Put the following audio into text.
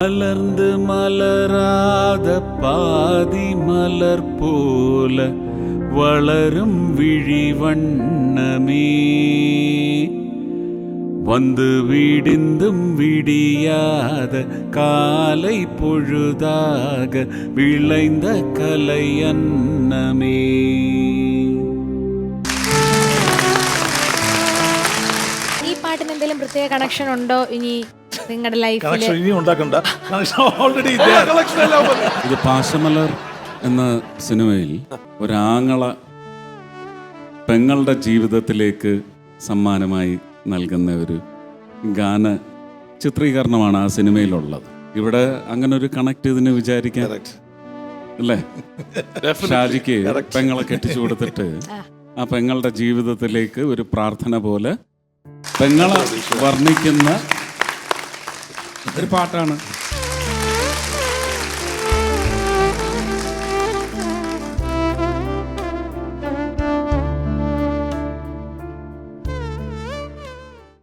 மலர்ந்து மலராத பாதி மலர் போல வளரும் விழி வண்ணமே வந்து விடிந்தும் விடியாத காலை பொழுதாக விளைந்த கலை அன்னமே ഈ പാട്ടിന് എന്തെങ്കിലും പ്രത്യേക കണക്ഷൻ ഉണ്ടോ ഇനി നിങ്ങളുടെ കണക്ഷൻ ഇനി ഉണ്ടാക്കണ്ട. കണക്ഷൻ ഓൾറെഡി ഇത് പാശമലർ എന്ന സിനിമയിൽ ഒരാങ്ങള പെങ്ങളുടെ ജീവിതത്തിലേക്ക് സമ്മാനമായി നൽകുന്ന ഒരു ഗാന ചിത്രീകരണമാണ് ആ സിനിമയിലുള്ളത്. ഇവിടെ അങ്ങനെ ഒരു കണക്ട് ഇതിന് വിചാരിക്കാൻ അല്ലേ? ഷാജിക്ക് പെങ്ങളെ കെട്ടിച്ചു കൊടുത്തിട്ട് ആ പെങ്ങളുടെ ജീവിതത്തിലേക്ക് ഒരു പ്രാർത്ഥന പോലെ പെങ്ങളെ വർണിക്കുന്ന ഒരു പാട്ടാണ്